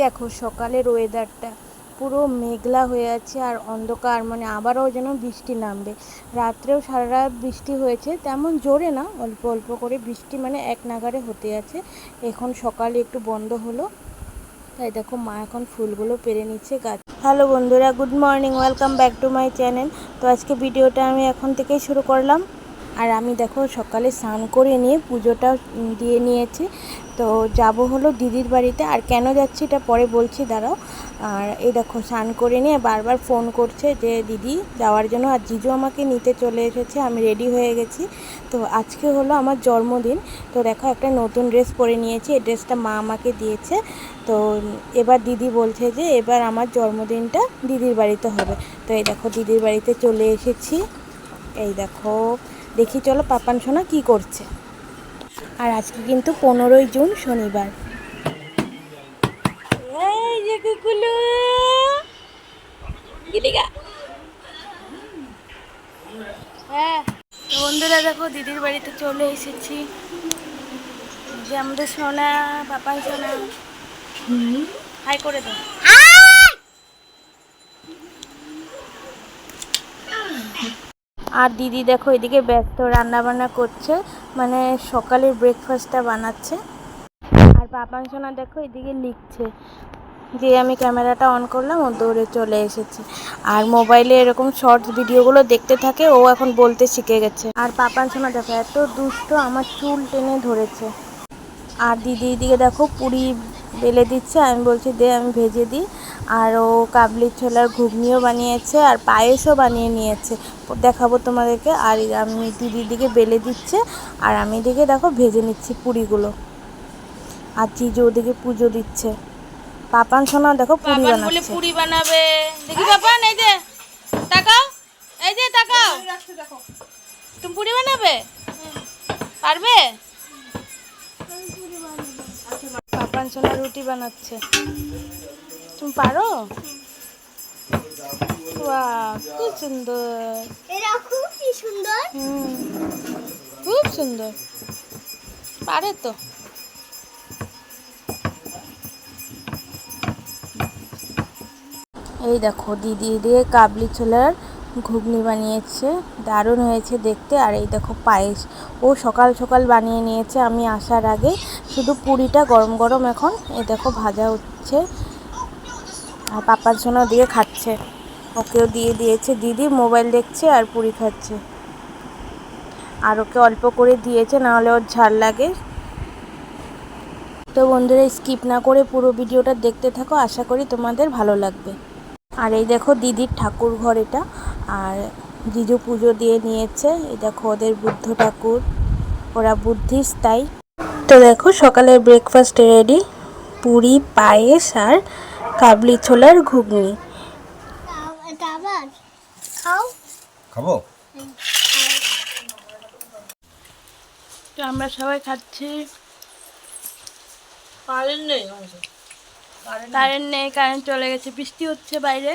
দেখো, সকালের ওয়েদারটা পুরো মেঘলা হয়ে আছে আর অন্ধকার মানে আবারও যেন বৃষ্টি নামবে। রাত্রেও সারা রাত বৃষ্টি হয়েছে, তেমন জোরে না, অল্প অল্প করে বৃষ্টি মানে এক নাগারে হতে আছে। এখন সকালে একটু বন্ধ হলো, তাই দেখো মা এখন ফুলগুলো পেরে নিচ্ছে গাছ। হ্যালো বন্ধুরা good morning welcome back to my channel তো আজকে ভিডিওটা আমি এখন থেকেই শুরু করলাম। আর আমি দেখো সকালে স্নান করে নিয়ে পুজোটা দিয়ে নিয়েছি। তো যাব হলো দিদির বাড়িতে। আর কেন যাচ্ছি এটা পরে বলছি, দাঁড়াও। আর এই দেখো স্নান করে নিয়ে বারবার ফোন করছে যে, দিদি, যাওয়ার জন্য। আর জিজু আমাকে নিতে চলে এসেছে, আমি রেডি হয়ে গেছি। তো আজকে হলো আমার জন্মদিন। তো দেখো একটা নতুন ড্রেস পরে নিয়েছি, এই ড্রেসটা মা আমাকে দিয়েছে। তো এবার দিদি বলছে যে, এবার আমার জন্মদিনটা দিদির বাড়িতে হবে। তো এই দেখো দিদির বাড়িতে চলে এসেছি। এই দেখো দেখি চলো পাপান সোনা কি করছে। আর আজকে কিন্তু পনেরোই জুন শনিবার। হ্যাঁ বন্ধুরা দেখো দিদির বাড়িতে চলে এসেছি। যে আমাদের সোনা পাপান সোনা। হাই করে দাও। আর দিদি দেখো এদিকে ব্যস্ত রান্না বান্না করছে মানে সকালের ব্রেকফাস্টটা বানাচ্ছে। আর পাপান সোনা দেখো এদিকে লিখছে যে আমি ক্যামেরাটা অন করলাম, ও দৌড়ে চলে এসেছে। আর মোবাইলে এরকম শর্টস ভিডিওগুলো দেখতে থাকে, ও এখন বলতে শিখে গেছে। আর পাপান সোনা দেখো, এত দুষ্ট, আমার চুল টেনে ধরেছে। আর দিদি দিকে দেখো পুরি বেলে দিচ্ছে আমি বলছি দে আমি ভেজে দিই। আর ও কাবলি ছোলার ঘুগনিও বানিয়েছে আর পায়েসও বানিয়ে নিয়েছে। দেখাবো তোমাদেরকে। আর আমি দিদির দিকে বেলে দিচ্ছে। আর আমি দিকে দেখো ভেজে নিচ্ছি পুরিগুলো। আর জিজু ওদিকে পুজো দিচ্ছে। পাপান সোনা দেখো পুরি বানাচ্ছে। পুরি বানাবে। দেখি বাবান এই যে তাকাও এই যে তাকাও। তুমি পুরি বানাবে? পারবে? পাপান সোনা রুটি বানাচ্ছে। তুমি পারো? খুব সুন্দর। এরা সুন্দর। হুম খুব সুন্দর। পারে তো। এই দেখো দিদি দিয়ে কাবলি ছোলার ঘুগনি বানিয়েছে, দারুণ হয়েছে দেখতে। আর এই দেখো পায়েস। ও সকাল সকাল বানিয়ে নিয়েছে আমি আসার আগে। শুধু পুরিটা গরম গরম এখন। এই দেখো ভাজা হচ্ছে। আর পাপার জন্য দিয়ে খাচ্ছে। ওকেও দিয়ে দিয়েছে। দিদি মোবাইল দেখছে আর পুরি খাচ্ছে। আর ওকে অল্প করে দিয়েছে নাহলে ওর ঝাল লাগে। তো বন্ধুরা, স্কিপ না করে পুরো ভিডিওটা দেখতে থাকো। আশা করি তোমাদের ভালো লাগবে। আর এই দেখো দিদির ঠাকুর ঘর এটা। আর জিজু পুজো দিয়ে নিয়েছে। এই দেখো ওদের বুদ্ধ ঠাকুর। ওরা বুদ্ধিস্ট তাই তো দেখো সকালের ব্রেকফাস্ট রেডি পুরি পায়েস আর কাবলি ছোলার ঘুগনি। খাও। খাব? তো আমরা সবাই খাচ্ছি। কারেন্ট নেই কারেন্ট নেই কারেন্ট চলে গেছে। বৃষ্টি হচ্ছে বাইরে।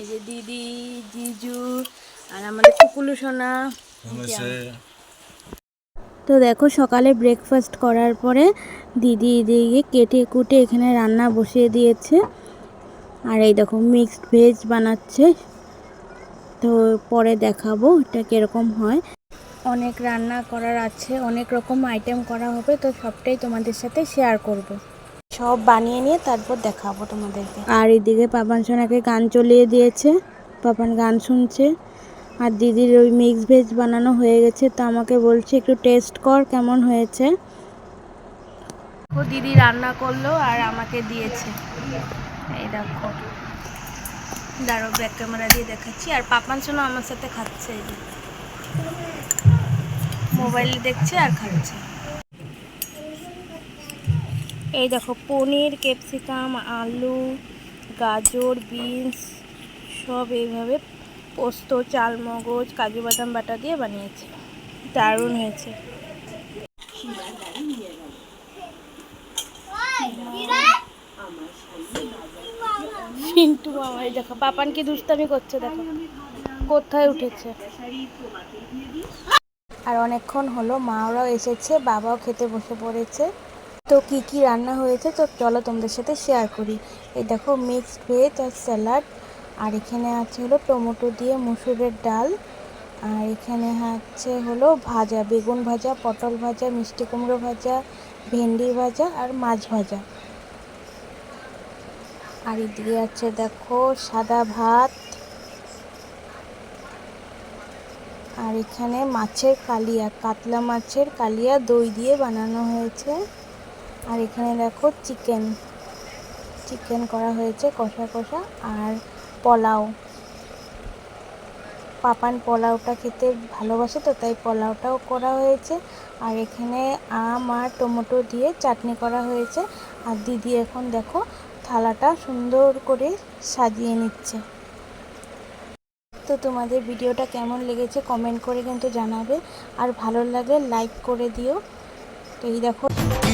এই যে দিদি জিজু আর আমাদের কুকুলু সোনা। তো দেখো সকালে ব্রেকফাস্ট করার পরে দিদি এদিকে কেটে কুটে এখানে রান্না বসিয়ে দিয়েছে। আর এই দেখো মিক্সড ভেজ বানাচ্ছে। তো পরে দেখাবো এটা কীরকম হয়। অনেক রান্না করার আছে অনেক রকম আইটেম করা হবে তো সবটাই তোমাদের সাথে শেয়ার করব। সব বানিয়ে নিয়ে তারপর দেখাবো তোমাদেরকে। আর এদিকে পাপান সোনাকে গান চলিয়ে দিয়েছে পাপান গান শুনছে। আর দিদির ওই মিক্স ভেজ বানানো হয়ে গেছে তো আমাকে বলছে একটু টেস্ট কর কেমন হয়েছে। ও দিদি রান্না করল আর আমাকে দিয়েছে। এই দেখো। দাঁড়ো ব্যাক ক্যামেরা দিয়ে দেখাচ্ছি। আর পাপান সোনা আমার সাথে খাচ্ছে। মোবাইল দেখছে আর খাচ্ছে। এই দেখো, পনির, ক্যাপসিকাম, আলু, গাজর, বিনস, সব এইভাবে পোস্ত, চালমগজ, কাজু বাদাম বাটা দিয়ে বানিয়েছে। দারুণ হয়েছে। এই দেখো পাপান কি দুষ্টামি করছে, দেখো, কোথায় উঠেছে? আর অনেকক্ষণ হলো মা ওরাও এসেছে, বাবাও খেতে বসে পড়েছে। তো কি কি রান্না হয়েছে, তো চলো তোমাদের সাথে শেয়ার করি। এই দেখো মিক্সড ভেজ আর স্যালাড আর এখানে আছে হলো টমেটো দিয়ে মুসুরের ডাল, আর এখানে আছে হলো ভাজা, বেগুন ভাজা, পটল ভাজা, মিষ্টি কুমড়ো ভাজা, ভেন্ডি ভাজা, আর মাছ ভাজা। আর এদিকে আছে দেখো সাদা ভাত, আর এখানে মাছের কালিয়া, কাতলা মাছের কালিয়া দই দিয়ে বানানো হয়েছে। আর এখানে দেখো চিকেন চিকেন করা হয়েছে কষা কষা আর পোলাও। পাপান পোলাওটা খেতে ভালোবাসে তো, তাই পোলাওটাও করা হয়েছে। আর এখানে আম আর টমেটো দিয়ে চাটনি করা হয়েছে। আর দিদি এখন দেখো থালাটা সুন্দর করে সাজিয়ে নিচ্ছে। তো তোমাদের ভিডিওটা কেমন লেগেছে কমেন্ট করে কিন্তু জানাবে। আর ভালো লাগলে লাইক করে দিও। তো এই দেখো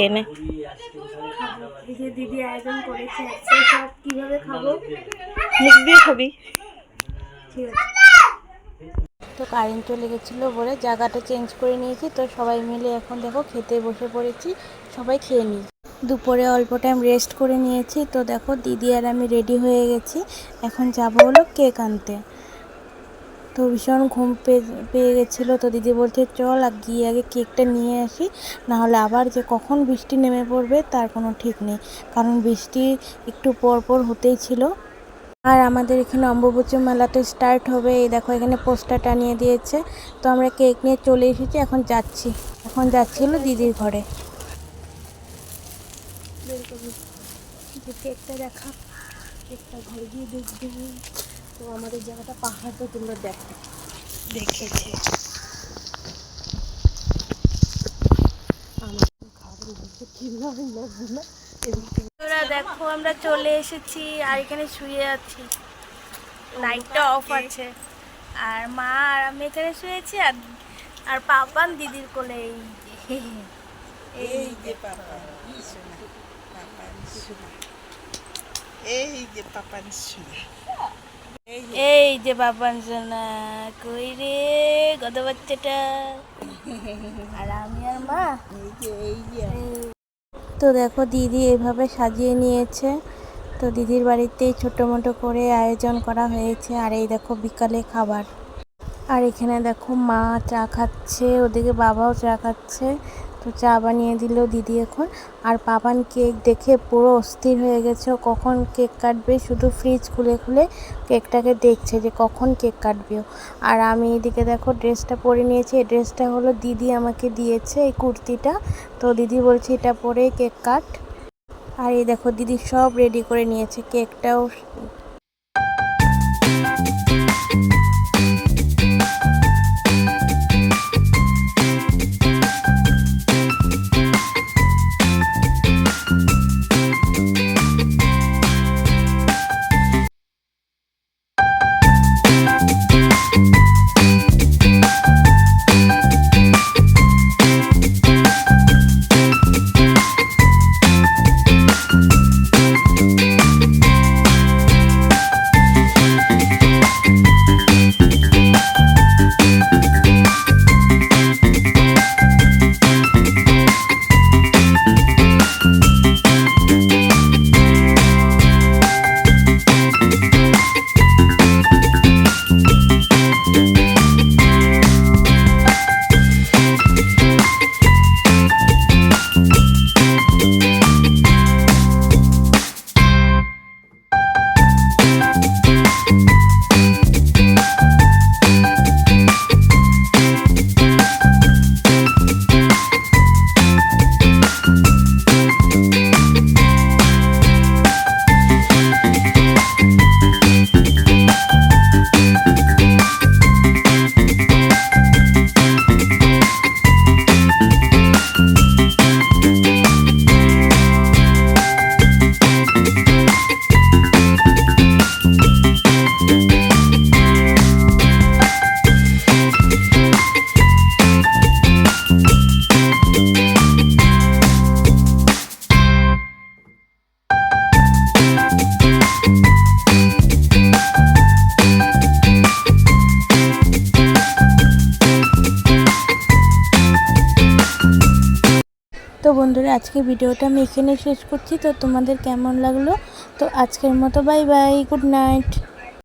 খেয়ে নে। দিদি আয়োজন করেছে তো সব কীভাবে খাব? মুখ দিয়ে খাবি। ঠিক আছে। তো কারেন্ট চলে গেছিল বলে জায়গাটা চেঞ্জ করে নিয়েছি তো সবাই মিলে এখন দেখো খেতে বসে পড়েছি সবাই খেয়ে নিই। দুপুরে অল্প টাইম রেস্ট করে নিয়েছি তো দেখো দিদি আর আমি রেডি হয়ে গেছি এখন যাব হলো কেক আনতে। তো ভীষণ ঘুম পেয়ে গেছিল। তো দিদি বলছে, চল আর গিয়ে আগে কেকটা নিয়ে আসি। নাহলে আবার যে কখন বৃষ্টি নেমে পড়বে, তার কোনো ঠিক নেই। কারণ বৃষ্টি একটু পর পর হতেই ছিল। আর আমাদের এখানে অম্বুবচী মেলাতে স্টার্ট হবে। এই দেখো, এখানে পোস্টার টানিয়ে দিয়েছে। তো আমরা কেক নিয়ে চলে এসেছি, এখন যাচ্ছি। এখন যাচ্ছিল দিদির ঘরে। কেকটা দেখা, কেকটা ঘরে গিয়ে দেখবে। তো আমাদের জায়গাটা পাহাড় তো তোমরা দেখো। দেখেছে। তোরা দেখো আমরা চলে এসেছি আর এখানে শুয়ে আছি। লাইটটা অফ আছে। আর মা আর আমি এখানে শুয়েছি আর আর পাপান দিদির কোলে এই যে। এই যে পাপা পাপান এই যে পাপান শোনা। এই যে বাচ্চাটা? আর আমি তো দেখো দিদি এভাবে সাজিয়ে নিয়েছে। তো দিদির বাড়িতেই ছোটো মোটো করে আয়োজন করা হয়েছে। আর এই দেখো বিকালে খাবার। আর এখানে দেখো মা চা খাচ্ছে, ওদিকে বাবাও চা খাচ্ছে। তো চা বানিয়ে দিল দিদি এখন। আর পাপান কেক দেখে পুরো অস্থির হয়ে গেছে। ও কখন কেক কাটবে? শুধু ফ্রিজ খুলে খুলে কেকটাকে দেখছে যে কখন কেক কাটবে। আর আমি এদিকে দেখো ড্রেসটা পরে নিয়েছি। এই ড্রেসটা হলো দিদি আমাকে দিয়েছে, এই কুর্তিটা। তো দিদি বলছে, এটা পরে কেক কাট। আর এই দেখো দিদি সব রেডি করে নিয়েছে। কেকটাও আজকে ভিডিওটা আমি এখানে শেষ করছি। তো তোমাদের কেমন লাগল? তো আজকের মতো বাই বাই গুড নাইট